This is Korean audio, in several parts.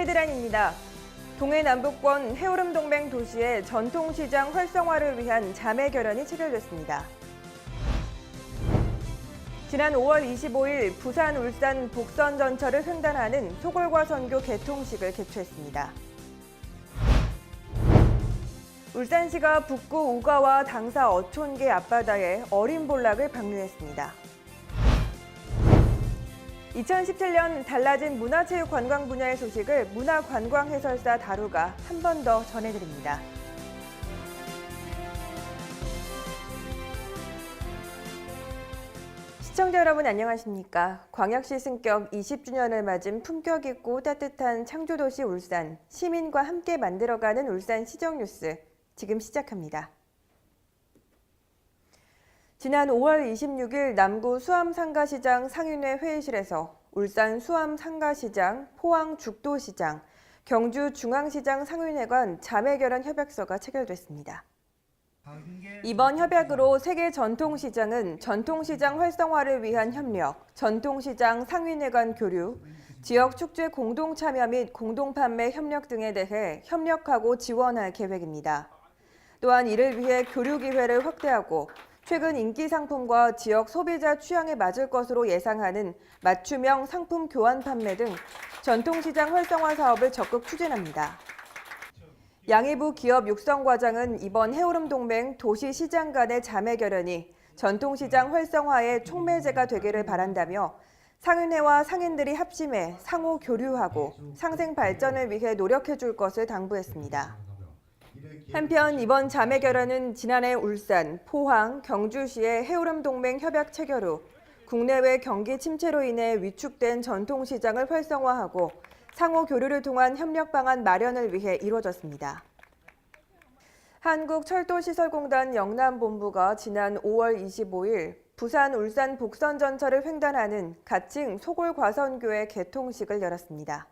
헤드라인입니다. 동해 남북권 해오름 동맹 도시의 전통시장 활성화를 위한 자매 결연이 체결됐습니다. 지난 5월 25일 부산 울산 복선 전철을 횡단하는 소골과 선교 개통식을 개최했습니다. 울산시가 북구 우가와 당사 어촌계 앞바다에 어린 볼락을 방류했습니다. 2017년 달라진 문화체육 관광 분야의 소식을 문화관광 해설사 다루가 한 번 더 전해드립니다. 시청자 여러분 안녕하십니까? 광역시 승격 20주년을 맞은 품격 있고 따뜻한 창조도시 울산, 시민과 함께 만들어가는 울산 시정 뉴스 지금 시작합니다. 지난 5월 26일 남구 수암상가시장 상인회 회의실에서 울산 수암상가시장, 포항 죽도시장, 경주 중앙시장 상인회 간 자매결연 협약서가 체결됐습니다. 이번 협약으로 세계 전통시장은 전통시장 활성화를 위한 협력, 전통시장 상인회 간 교류, 지역 축제 공동 참여 및 공동 판매 협력 등에 대해 협력하고 지원할 계획입니다. 또한 이를 위해 교류 기회를 확대하고 최근 인기 상품과 지역 소비자 취향에 맞을 것으로 예상하는 맞춤형 상품 교환 판매 등 전통시장 활성화 사업을 적극 추진합니다. 양희부 기업 육성과장은 이번 해오름 동맹 도시시장 간의 자매 결연이 전통시장 활성화의 촉매제가 되기를 바란다며 상인회와 상인들이 합심해 상호 교류하고 상생 발전을 위해 노력해 줄 것을 당부했습니다. 한편 이번 자매 결연은 지난해 울산, 포항, 경주시의 해오름 동맹 협약 체결 후 국내외 경기 침체로 인해 위축된 전통 시장을 활성화하고 상호 교류를 통한 협력 방안 마련을 위해 이루어졌습니다. 한국철도시설공단 영남본부가 지난 5월 25일 부산 울산 복선 전철을 횡단하는 가칭 소골과선교의 개통식을 열었습니다.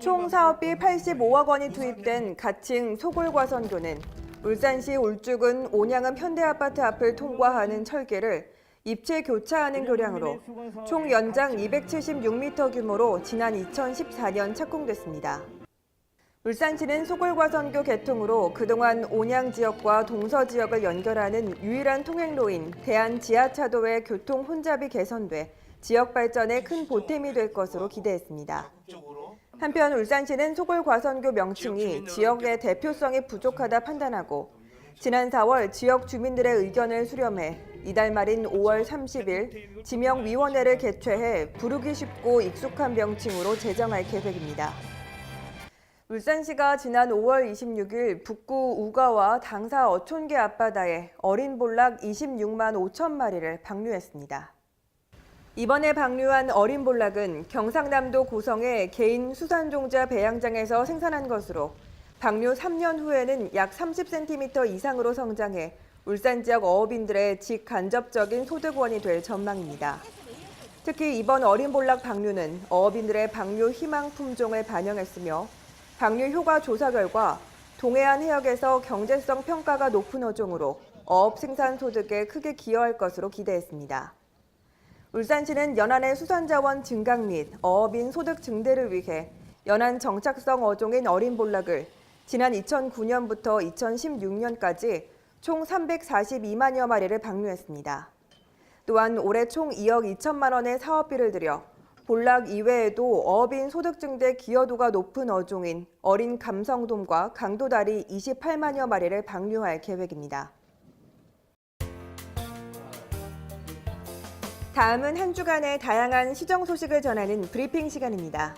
총 사업비 85억 원이 투입된 가칭 소골과선교는 울산시 울주군 온양읍 현대아파트 앞을 통과하는 철계를 입체 교차하는 교량으로 총 연장 276m 규모로 지난 2014년 착공됐습니다. 울산시는 소골과선교 개통으로 그동안 온양 지역과 동서 지역을 연결하는 유일한 통행로인 대한 지하차도의 교통 혼잡이 개선돼 지역 발전에 큰 보탬이 될 것으로 기대했습니다. 한편 울산시는 소골과선교 명칭이 지역의 대표성이 부족하다 판단하고 지난 4월 지역 주민들의 의견을 수렴해 이달 말인 5월 30일 지명위원회를 개최해 부르기 쉽고 익숙한 명칭으로 제정할 계획입니다. 울산시가 지난 5월 26일 북구 우가와 당사 어촌계 앞바다에 어린 볼락 26만 5천 마리를 방류했습니다. 이번에 방류한 어린 볼락은 경상남도 고성의 개인 수산종자 배양장에서 생산한 것으로 방류 3년 후에는 약 30cm 이상으로 성장해 울산 지역 어업인들의 직간접적인 소득원이 될 전망입니다. 특히 이번 어린 볼락 방류는 어업인들의 방류 희망 품종을 반영했으며 방류 효과 조사 결과 동해안 해역에서 경제성 평가가 높은 어종으로 어업 생산 소득에 크게 기여할 것으로 기대했습니다. 울산시는 연안의 수산자원 증강 및 어업인 소득 증대를 위해 연안 정착성 어종인 어린 볼락을 지난 2009년부터 2016년까지 총 342만여 마리를 방류했습니다. 또한 올해 총 2억 2천만 원의 사업비를 들여 볼락 이외에도 어업인 소득 증대 기여도가 높은 어종인 어린 감성돔과 강도다리 28만여 마리를 방류할 계획입니다. 다음은 한 주간의 다양한 시정 소식을 전하는 브리핑 시간입니다.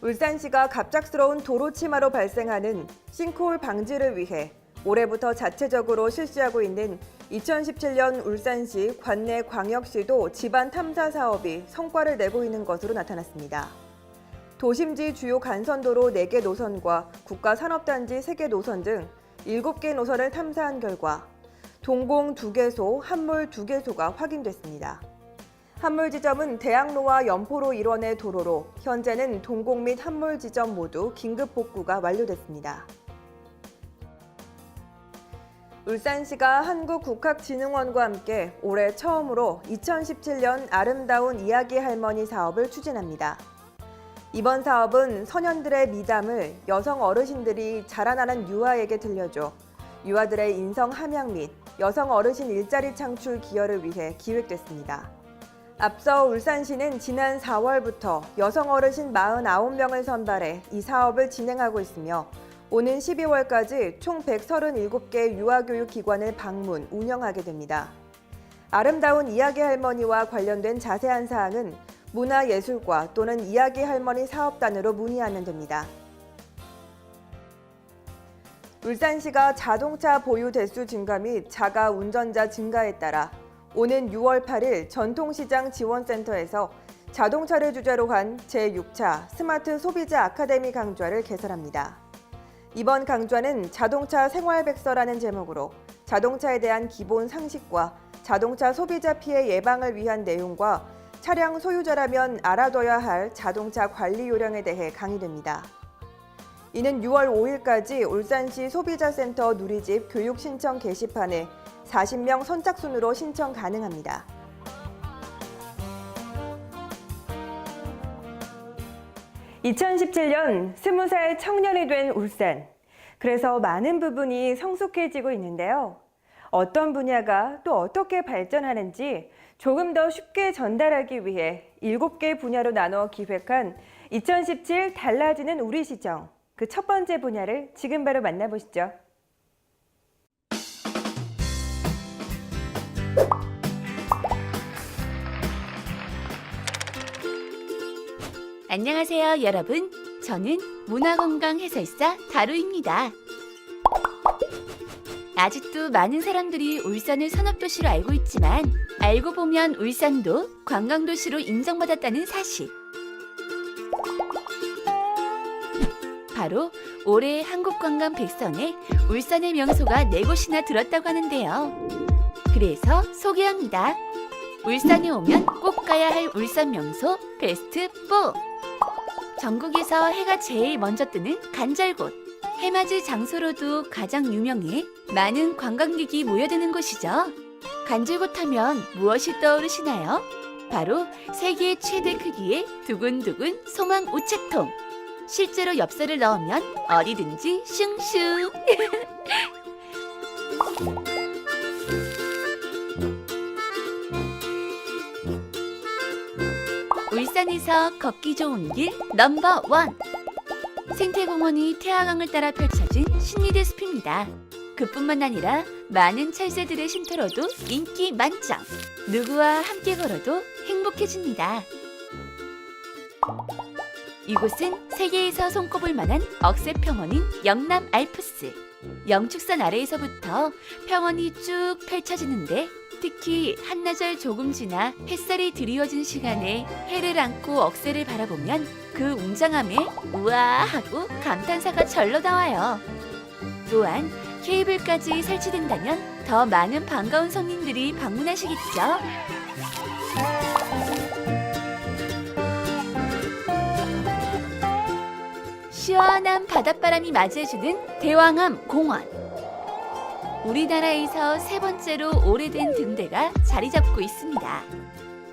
울산시가 갑작스러운 도로 치마로 발생하는 싱크홀 방지를 위해 올해부터 자체적으로 실시하고 있는 2017년 울산시 관내 광역시도 집안 탐사 사업이 성과를 내고 있는 것으로 나타났습니다. 도심지 주요 간선도로 4개 노선과 국가산업단지 3개 노선 등 7개 노선을 탐사한 결과 동공 2개소, 한물 2개소가 확인됐습니다. 한물 지점은 대학로와 연포로 일원의 도로로 현재는 동공 및 한물 지점 모두 긴급 복구가 완료됐습니다. 울산시가 한국국학진흥원과 함께 올해 처음으로 2017년 아름다운 이야기 할머니 사업을 추진합니다. 이번 사업은 소년들의 미담을 여성 어르신들이 자라나는 유아에게 들려줘 유아들의 인성 함양 및 여성 어르신 일자리 창출 기여를 위해 기획됐습니다. 앞서 울산시는 지난 4월부터 여성 어르신 49명을 선발해 이 사업을 진행하고 있으며 오는 12월까지 총 137개 유아교육 기관을 방문, 운영하게 됩니다. 아름다운 이야기 할머니와 관련된 자세한 사항은 문화예술과 또는 이야기 할머니 사업단으로 문의하면 됩니다. 울산시가 자동차 보유 대수 증가 및 자가 운전자 증가에 따라 오는 6월 8일 전통시장 지원센터에서 자동차를 주제로 한 제6차 스마트 소비자 아카데미 강좌를 개설합니다. 이번 강좌는 자동차 생활백서라는 제목으로 자동차에 대한 기본 상식과 자동차 소비자 피해 예방을 위한 내용과 차량 소유자라면 알아둬야 할 자동차 관리 요령에 대해 강의됩니다. 이는 6월 5일까지 울산시 소비자센터 누리집 교육 신청 게시판에 40명 선착순으로 신청 가능합니다. (2017년) 20살 청년이 된 울산. 그래서 많은 부분이 성숙해지고 있는데요. 어떤 분야가 또 어떻게 발전하는지 조금 더 쉽게 전달하기 위해 7개 분야로 나눠 기획한 2017 달라지는 우리 시정. 그 첫 번째 분야를 지금 바로 만나보시죠. 안녕하세요, 여러분. 저는 문화건강 해설사 다루입니다. 아직도 많은 사람들이 울산을 산업도시로 알고 있지만 알고 보면 울산도 관광도시로 인정받았다는 사실. 바로 올해 한국관광 백선에 울산의 명소가 네 곳이나 들었다고 하는데요. 그래서 소개합니다. 울산에 오면 꼭 가야 할 울산 명소 베스트 4. 전국에서 해가 제일 먼저 뜨는 간절곶. 해맞이 장소로도 가장 유명해 많은 관광객이 모여드는 곳이죠. 간절곶 하면 무엇이 떠오르시나요? 바로 세계 최대 크기의 두근두근 소망 우체통. 실제로 엽서를 넣으면 어디든지 슝슝. 울산에서 걷기 좋은 길 넘버 원. 생태공원이 태화강을 따라 펼쳐진 신리대 숲입니다. 그뿐만 아니라 많은 찰새들의 쉼터로도 인기 만점. 누구와 함께 걸어도 행복해집니다. 이곳은 세계에서 손꼽을 만한 억새 평원인 영남 알프스. 영축산 아래에서부터 평원이 쭉 펼쳐지는데 특히 한나절 조금 지나 햇살이 드리워진 시간에 해를 안고 억새를 바라보면 그 웅장함에 우와 하고 감탄사가 절로 나와요. 또한 케이블까지 설치된다면 더 많은 반가운 손님들이 방문하시겠죠. 시원한 바닷바람이 맞이해주는 대왕암 공원. 우리나라에서 세 번째로 오래된 등대가 자리 잡고 있습니다.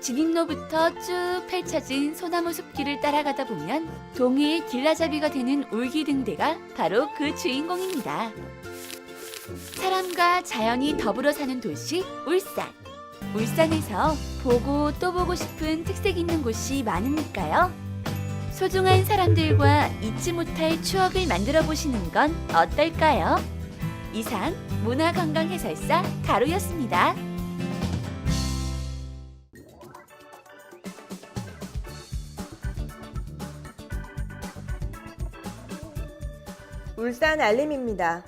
진입로부터 쭉 펼쳐진 소나무 숲길을 따라가다 보면 동해의 길라잡이가 되는 울기 등대가 바로 그 주인공입니다. 사람과 자연이 더불어 사는 도시 울산. 울산에서 보고 또 보고 싶은 특색 있는 곳이 많으니까요. 소중한 사람들과 잊지 못할 추억을 만들어 보시는 건 어떨까요? 이상 문화관광해설사 가루였습니다. 울산 알림입니다.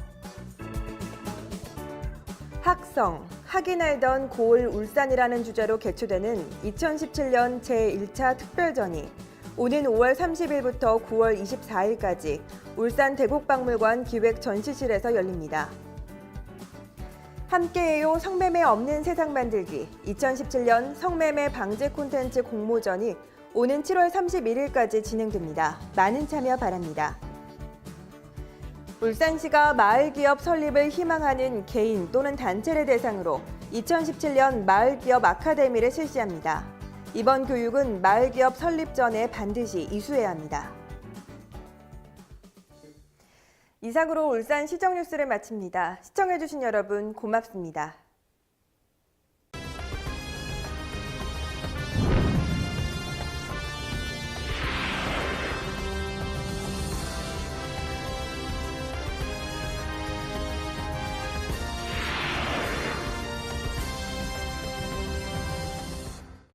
학성, 학이 날던 고을 울산이라는 주제로 개최되는 2017년 제1차 특별전이 오는 5월 30일부터 9월 24일까지 울산 대국박물관 기획 전시실에서 열립니다. 함께해요 성매매 없는 세상 만들기 2017년 성매매 방지 콘텐츠 공모전이 오는 7월 31일까지 진행됩니다. 많은 참여 바랍니다. 울산시가 마을기업 설립을 희망하는 개인 또는 단체를 대상으로 2017년 마을기업 아카데미를 실시합니다. 이번 교육은 마을기업 설립 전에 반드시 이수해야 합니다. 이상으로 울산 시정 뉴스를 마칩니다. 시청해주신 여러분 고맙습니다.